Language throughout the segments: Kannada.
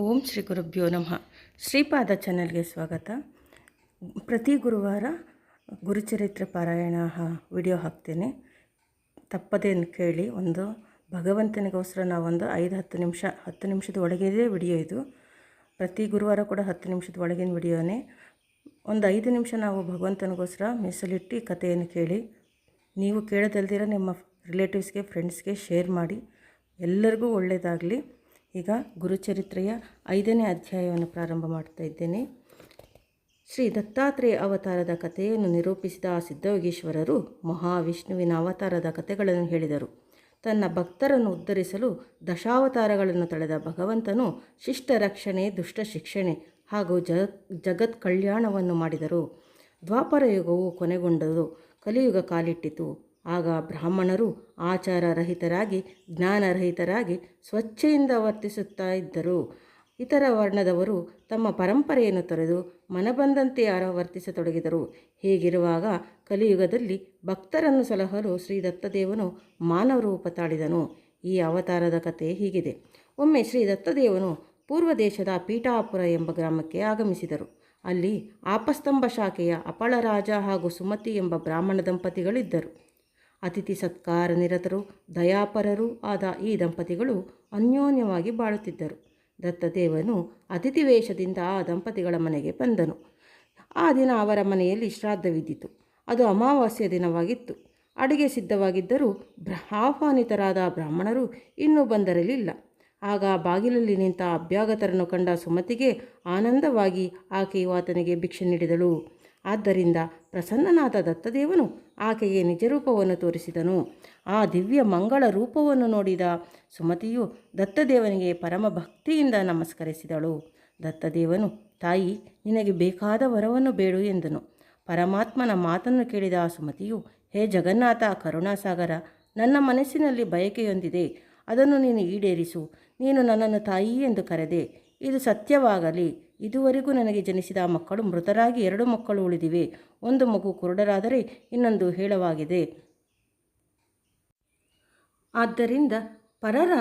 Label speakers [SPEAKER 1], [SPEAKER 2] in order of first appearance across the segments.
[SPEAKER 1] ಓಂ ಶ್ರೀ ಗುರುಭ್ಯೋ ನಮಃ. ಶ್ರೀಪಾದ ಚಾನಲ್ಗೆ ಸ್ವಾಗತ. ಪ್ರತಿ ಗುರುವಾರ ಗುರುಚರಿತ್ರೆ ಪಾರಾಯಣ ವಿಡಿಯೋ ಹಾಕ್ತೇನೆ. ತಪ್ಪದೇ ಕೇಳಿ ಒಂದು ಭಗವಂತನಿಗೋಸ್ಕರ ನಾವೊಂದು ಐದು ಹತ್ತು ನಿಮಿಷ, ಹತ್ತು ನಿಮಿಷದ ಒಳಗಿದೆ ವಿಡಿಯೋ ಇದು. ಪ್ರತಿ ಗುರುವಾರ ಕೂಡ ಹತ್ತು ನಿಮಿಷದ ಒಳಗಿನ ವಿಡಿಯೋನೇ. ಒಂದು ಐದು ನಿಮಿಷ ನಾವು ಭಗವಂತನಿಗೋಸ್ಕರ ಮೀಸಲಿಟ್ಟು ಕಥೆಯನ್ನು ಕೇಳಿ, ನೀವು ಕೇಳದಲ್ದಿರ ನಿಮ್ಮ ರಿಲೇಟಿವ್ಸ್ಗೆ ಫ್ರೆಂಡ್ಸ್ಗೆ ಶೇರ್ ಮಾಡಿ, ಎಲ್ಲರಿಗೂ ಒಳ್ಳೆಯದಾಗಲಿ ಈಗ ಗುರುಚರಿತ್ರೆಯ ಐದನೇ ಅಧ್ಯಾಯವನ್ನು ಪ್ರಾರಂಭ ಮಾಡ್ತಾ ಇದ್ದೇನೆ. ಶ್ರೀ ದತ್ತಾತ್ರೇಯ ಅವತಾರದ ಕಥೆಯನ್ನು ನಿರೂಪಿಸಿದ ಸಿದ್ಧಯೋಗೀಶ್ವರರು ಮಹಾವಿಷ್ಣುವಿನ ಅವತಾರದ ಕಥೆಗಳನ್ನು ಹೇಳಿದರು. ತನ್ನ ಭಕ್ತರನ್ನು ಉದ್ಧರಿಸಲು ದಶಾವತಾರಗಳನ್ನು ತಳೆದ ಭಗವಂತನು ಶಿಷ್ಟ ರಕ್ಷಣೆ ದುಷ್ಟ ಶಿಕ್ಷಣೆ ಹಾಗೂ ಜಗತ್ ಕಲ್ಯಾಣವನ್ನು ಮಾಡಿದರು. ದ್ವಾಪರ ಯುಗವು ಕೊನೆಗೊಂಡದು ಕಲಿಯುಗ ಕಾಲಿಟ್ಟಿತು. ಆಗ ಬ್ರಾಹ್ಮಣರು ಆಚಾರರಹಿತರಾಗಿ, ಜ್ಞಾನರಹಿತರಾಗಿ ಸ್ವಚ್ಛೆಯಿಂದ ವರ್ತಿಸುತ್ತಾ ಇದ್ದರು. ಇತರ ವರ್ಣದವರು ತಮ್ಮ ಪರಂಪರೆಯನ್ನು ತೊರೆದು ಮನಬಂದಂತೆ ವರ್ತಿಸತೊಡಗಿದರು. ಹೀಗಿರುವಾಗ ಕಲಿಯುಗದಲ್ಲಿ ಭಕ್ತರನ್ನು ಸಲಹಲು ಶ್ರೀ ದತ್ತದೇವನು ಮಾನವ ರೂಪ ತಾಳಿದನು. ಈ ಅವತಾರದ ಕಥೆ ಹೀಗಿದೆ. ಒಮ್ಮೆ ಶ್ರೀ ದತ್ತದೇವನು ಪೂರ್ವ ದೇಶದ ಪೀಠಾಪುರ ಎಂಬ ಗ್ರಾಮಕ್ಕೆ ಆಗಮಿಸಿದರು. ಅಲ್ಲಿ ಆಪಸ್ತಂಭ ಶಾಖೆಯ ಅಪಳರಾಜ ಹಾಗೂ ಸುಮತಿ ಎಂಬ ಬ್ರಾಹ್ಮಣ ದಂಪತಿಗಳಿದ್ದರು. ಅತಿಥಿ ಸತ್ಕಾರ ನಿರತರು, ದಯಾಪರರು ಆದ ಈ ದಂಪತಿಗಳು ಅನ್ಯೋನ್ಯವಾಗಿ ಬಾಳುತ್ತಿದ್ದರು. ದತ್ತದೇವನು ಅತಿಥಿ ವೇಷದಿಂದ ಆ ದಂಪತಿಗಳ ಮನೆಗೆ ಬಂದನು. ಆ ದಿನ ಅವರ ಮನೆಯಲ್ಲಿ ಶ್ರಾದ್ದವಿದ್ದಿತು. ಅದು ಅಮಾವಾಸ್ಯ ದಿನವಾಗಿತ್ತು. ಅಡಿಗೆ ಸಿದ್ಧವಾಗಿದ್ದರೂ ಆಹ್ವಾನಿತರಾದ ಬ್ರಾಹ್ಮಣರು ಇನ್ನೂ ಬಂದರಲಿಲ್ಲ. ಆಗ ಬಾಗಿಲಲ್ಲಿ ನಿಂತ ಅಭ್ಯಾಗತರನ್ನು ಕಂಡ ಸುಮತಿಗೆ ಆನಂದವಾಗಿ ಆಕೆಯು ಆತನಿಗೆ ಭಿಕ್ಷೆ ನೀಡಿದಳು. ಆದ್ದರಿಂದ ಪ್ರಸನ್ನನಾದ ದತ್ತದೇವನು ಆಕೆಗೆ ನಿಜರೂಪವನ್ನು ತೋರಿಸಿದನು. ಆ ದಿವ್ಯ ಮಂಗಳ ರೂಪವನ್ನು ನೋಡಿದ ಸುಮತಿಯು ದತ್ತದೇವನಿಗೆ ಪರಮ ಭಕ್ತಿಯಿಂದ ನಮಸ್ಕರಿಸಿದಳು. ದತ್ತದೇವನು, ತಾಯಿ, ನಿನಗೆ ಬೇಕಾದ ವರವನ್ನು ಬೇಡು ಎಂದನು. ಪರಮಾತ್ಮನ ಮಾತನ್ನು ಕೇಳಿದ ಸುಮತಿಯು, ಹೇ ಜಗನ್ನಾಥ ಕರುಣಾಸಾಗರ, ನನ್ನ ಮನಸ್ಸಿನಲ್ಲಿ ಬಯಕೆಯೊಂದಿದೆ. ಅದನ್ನು ನೀನು ಈಡೇರಿಸು. ನೀನು ನನ್ನನ್ನು ತಾಯಿ ಎಂದು ಕರೆದೆ. ಇದು ಸತ್ಯವಾಗಲಿ. ಇದುವರೆಗೂ ನನಗೆ ಜನಿಸಿದ ಮಕ್ಕಳು ಮೃತರಾಗಿ ಎರಡು ಮಕ್ಕಳು ಉಳಿದಿವೆ. ಒಂದು ಮಗು ಕುರುಡರಾದರೆ ಇನ್ನೊಂದು ಹೇಳವಾಗಿದೆ. ಆದ್ದರಿಂದ ಪರರ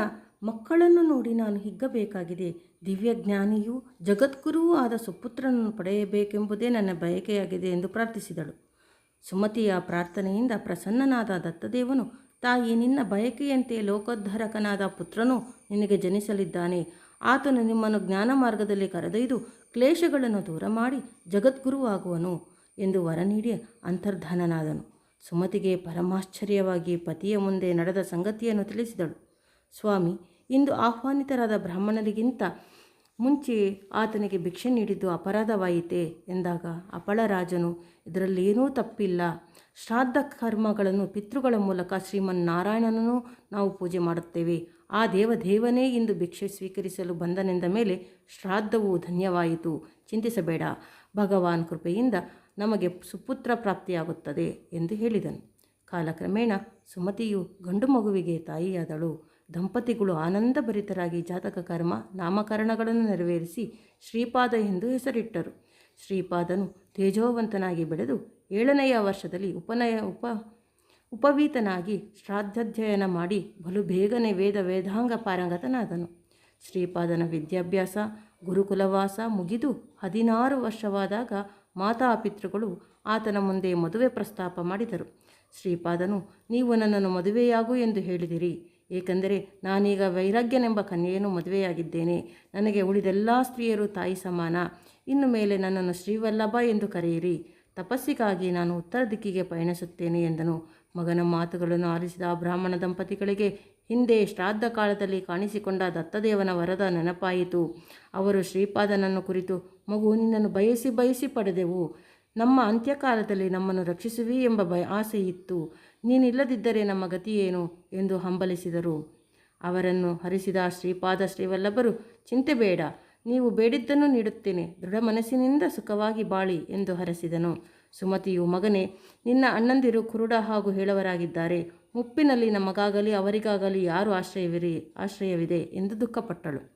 [SPEAKER 1] ಮಕ್ಕಳನ್ನು ನೋಡಿ ನಾನು ಹಿಗ್ಗಬೇಕಾಗಿದೆ. ದಿವ್ಯಜ್ಞಾನಿಯೂ ಜಗದ್ಗುರುವೂ ಆದ ಸುಪುತ್ರನನ್ನು ಪಡೆಯಬೇಕೆಂಬುದೇ ನನ್ನ ಬಯಕೆಯಾಗಿದೆ ಎಂದು ಪ್ರಾರ್ಥಿಸಿದಳು. ಸುಮತಿಯ ಪ್ರಾರ್ಥನೆಯಿಂದ ಪ್ರಸನ್ನನಾದ ದತ್ತದೇವನು, ತಾಯಿ ನಿನ್ನ ಬಯಕೆಯಂತೆ ಲೋಕೋದ್ಧಾರಕನಾದ ಪುತ್ರನು ನಿನಗೆ ಜನಿಸಲಿದ್ದಾನೆ. ಆತನು ನಿಮ್ಮನ್ನು ಜ್ಞಾನ ಮಾರ್ಗದಲ್ಲಿ ಕರೆದೊಯ್ದು ಕ್ಲೇಶಗಳನ್ನು ದೂರ ಮಾಡಿ ಜಗದ್ಗುರುವಾಗುವನು ಎಂದು ವರ ನೀಡಿ ಅಂತರ್ಧಾನನಾದನು. ಸುಮತಿಗೆ ಪರಮಾಶ್ಚರ್ಯವಾಗಿ ಪತಿಯ ಮುಂದೆ ನಡೆದ ಸಂಗತಿಯನ್ನು ತಿಳಿಸಿದಳು. ಸ್ವಾಮಿ, ಇಂದು ಆಹ್ವಾನಿತರಾದ ಬ್ರಾಹ್ಮಣರಿಗಿಂತ ಮುಂಚೆ ಆತನಿಗೆ ಭಿಕ್ಷೆ ನೀಡಿದ್ದು ಅಪರಾಧವಾಯಿತೆ ಎಂದಾಗ ಅಪಳರಾಜನು ಇದರಲ್ಲೇನೂ ತಪ್ಪಿಲ್ಲ. ಶ್ರಾದ್ದ ಕರ್ಮಗಳನ್ನು ಪಿತೃಗಳ ಮೂಲಕ ಶ್ರೀಮನ್ನಾರಾಯಣನನ್ನು ನಾವು ಪೂಜೆ ಮಾಡುತ್ತೇವೆ. ಆ ದೇವದೇವನೇ ಇಂದು ಭಿಕ್ಷೆ ಸ್ವೀಕರಿಸಲು ಬಂದನೆಂದ ಮೇಲೆ ಶ್ರಾದ್ದವು ಧನ್ಯವಾಯಿತು. ಚಿಂತಿಸಬೇಡ. ಭಗವಾನ್ ಕೃಪೆಯಿಂದ ನಮಗೆ ಸುಪುತ್ರ ಪ್ರಾಪ್ತಿಯಾಗುತ್ತದೆ ಎಂದು ಹೇಳಿದನು. ಕಾಲಕ್ರಮೇಣ ಸುಮತಿಯು ಗಂಡು ಮಗುವಿಗೆ ತಾಯಿಯಾದಳು. ದಂಪತಿಗಳು ಆನಂದಭರಿತರಾಗಿ ಜಾತಕ ಕರ್ಮ, ನಾಮಕರಣಗಳನ್ನು ನೆರವೇರಿಸಿ ಶ್ರೀಪಾದ ಎಂದು ಹೆಸರಿಟ್ಟರು. ಶ್ರೀಪಾದನು ತೇಜೋವಂತನಾಗಿ ಬೆಳೆದು ಏಳನೆಯ ವರ್ಷದಲ್ಲಿ ಉಪನಯ ಉಪ ಉಪವೀತನಾಗಿ ಶ್ರಾದ್ದಾಧ್ಯಯನ ಮಾಡಿ ಬಲು ಬೇಗನೆ ವೇದ ವೇದಾಂಗ ಪಾರಂಗತನಾದನು. ಶ್ರೀಪಾದನ ವಿದ್ಯಾಭ್ಯಾಸ, ಗುರುಕುಲವಾಸ ಮುಗಿದು ಹದಿನಾರು ವರ್ಷವಾದಾಗ ಮಾತಾಪಿತೃಗಳು ಆತನ ಮುಂದೆ ಮದುವೆ ಪ್ರಸ್ತಾಪ ಮಾಡಿದರು. ಶ್ರೀಪಾದನು, ನೀವು ನನ್ನನ್ನು ಮದುವೆಯಾಗು ಎಂದು ಹೇಳಿದಿರಿ. ಏಕೆಂದರೆ ನಾನೀಗ ವೈರಾಗ್ಯನೆಂಬ ಕನ್ಯೆಯನ್ನು ಮದುವೆಯಾಗಿದ್ದೇನೆ. ನನಗೆ ಉಳಿದೆಲ್ಲ ಸ್ತ್ರೀಯರು ತಾಯಿ ಸಮಾನ. ಇನ್ನು ಮೇಲೆ ನನ್ನನ್ನು ಶ್ರೀವಲ್ಲಭ ಎಂದು ಕರೆಯಿರಿ. ತಪಸ್ಸಿಗಾಗಿ ನಾನು ಉತ್ತರ ದಿಕ್ಕಿಗೆ ಪಯಣಿಸುತ್ತೇನೆ ಎಂದನು. ಮಗನ ಮಾತುಗಳನ್ನು ಆಲಿಸಿದ ಬ್ರಾಹ್ಮಣ ದಂಪತಿಗಳಿಗೆ ಹಿಂದೆ ಶ್ರಾದ್ದ ಕಾಲದಲ್ಲಿ ಕಾಣಿಸಿಕೊಂಡ ದತ್ತದೇವನ ವರದ ನೆನಪಾಯಿತು. ಅವರು ಶ್ರೀಪಾದನನ್ನು ಕುರಿತು, ಮಗು, ನಿನ್ನನ್ನು ಬಯಸಿ ಬಯಸಿ ಪಡೆದೆವು. ನಮ್ಮ ಅಂತ್ಯಕಾಲದಲ್ಲಿ ನಮ್ಮನ್ನು ರಕ್ಷಿಸುವಿ ಎಂಬ ಬಯ ಆಸೆ ಇತ್ತು. ನೀನಿಲ್ಲದಿದ್ದರೆ ನಮ್ಮ ಗತಿಯೇನು ಎಂದು ಹಂಬಲಿಸಿದರು. ಅವರನ್ನು ಹರಿಸಿದ ಶ್ರೀಪಾದ ಶ್ರೀವಲ್ಲಭರು, ಚಿಂತೆ ಬೇಡ, ನೀವು ಬೇಡಿದ್ದನ್ನು ನೀಡುತ್ತೇನೆ. ದೃಢ ಮನಸ್ಸಿನಿಂದ ಸುಖವಾಗಿ ಬಾಳಿ ಎಂದು ಹರಸಿದನು. ಸುಮತಿಯು, ಮಗನೇ, ನಿನ್ನ ಅಣ್ಣಂದಿರು ಕುರುಡ ಹಾಗೂ ಹೇಳವರಾಗಿದ್ದಾರೆ. ಮುಪ್ಪಿನಲ್ಲಿ ನಮಗಾಗಲಿ ಅವರಿಗಾಗಲಿ ಯಾರು ಆಶ್ರಯವಿರಿ, ಆಶ್ರಯವಿದೆ? ಎಂದು ದುಃಖಪಟ್ಟಳು.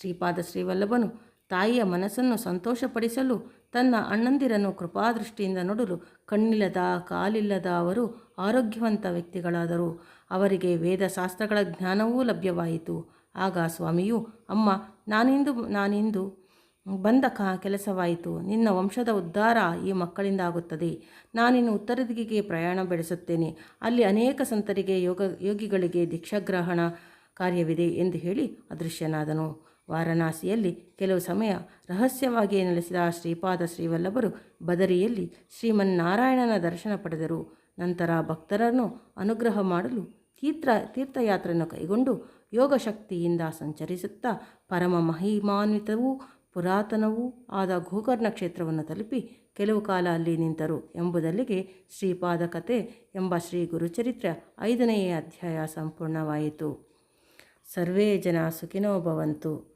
[SPEAKER 1] ಶ್ರೀಪಾದ ಶ್ರೀವಲ್ಲಭನು ತಾಯಿಯ ಮನಸ್ಸನ್ನು ಸಂತೋಷಪಡಿಸಲು ತನ್ನ ಅಣ್ಣಂದಿರನ್ನು ಕೃಪಾದೃಷ್ಟಿಯಿಂದ ನೋಡಲು ಕಣ್ಣಿಲ್ಲದ, ಕಾಲಿಲ್ಲದ ಅವರು ಆರೋಗ್ಯವಂತ ವ್ಯಕ್ತಿಗಳಾದರು. ಅವರಿಗೆ ವೇದಶಾಸ್ತ್ರಗಳ ಜ್ಞಾನವೂ ಲಭ್ಯವಾಯಿತು. ಆಗ ಸ್ವಾಮಿಯು, ಅಮ್ಮ, ನಾನಿಂದು ನಾನಿಂದು ಬಂದ ಕ ಕೆಲಸವಾಯಿತು. ನಿನ್ನ ವಂಶದ ಉದ್ಧಾರ ಈ ಮಕ್ಕಳಿಂದ ಆಗುತ್ತದೆ ನಾನಿನ್ನು ಉತ್ತರ ದಿಕ್ಕಿಗೆ ಪ್ರಯಾಣ ಬೆಳೆಸುತ್ತೇನೆ. ಅಲ್ಲಿ ಅನೇಕ ಸಂತರಿಗೆ ಯೋಗ, ಯೋಗಿಗಳಿಗೆ ದೀಕ್ಷಾಗ್ರಹಣ ಕಾರ್ಯವಿದೆ ಎಂದು ಹೇಳಿ ಅದೃಶ್ಯನಾದನು. ವಾರಣಾಸಿಯಲ್ಲಿ ಕೆಲವು ಸಮಯ ರಹಸ್ಯವಾಗಿ ನೆಲೆಸಿದ ಶ್ರೀಪಾದ ಶ್ರೀವಲ್ಲಭರು ಬದರಿಯಲ್ಲಿ ಶ್ರೀಮನ್ನಾರಾಯಣನ ದರ್ಶನ ಪಡೆದರು. ನಂತರ ಭಕ್ತರನ್ನು ಅನುಗ್ರಹ ಮಾಡಲು ತೀರ್ಥ ತೀರ್ಥಯಾತ್ರೆಯನ್ನು ಕೈಗೊಂಡು ಯೋಗ ಶಕ್ತಿಯಿಂದ ಸಂಚರಿಸುತ್ತಾ ಪರಮ ಮಹಿಮಾನ್ವಿತವೂ ಪುರಾತನವೂ ಆದ ಗೋಕರ್ಣ ಕ್ಷೇತ್ರವನ್ನು ತಲುಪಿ ಕೆಲವು ಕಾಲ ಅಲ್ಲಿ ನಿಂತರು ಎಂಬುದಲ್ಲಿಗೆ ಶ್ರೀಪಾದ ಕಥೆ ಎಂಬ ಶ್ರೀ ಗುರುಚರಿತ್ರ ಐದನೆಯ ಅಧ್ಯಾಯ ಸಂಪೂರ್ಣವಾಯಿತು. ಸರ್ವೇ ಜನ ಸುಖಿನೋ ಭವಂತು.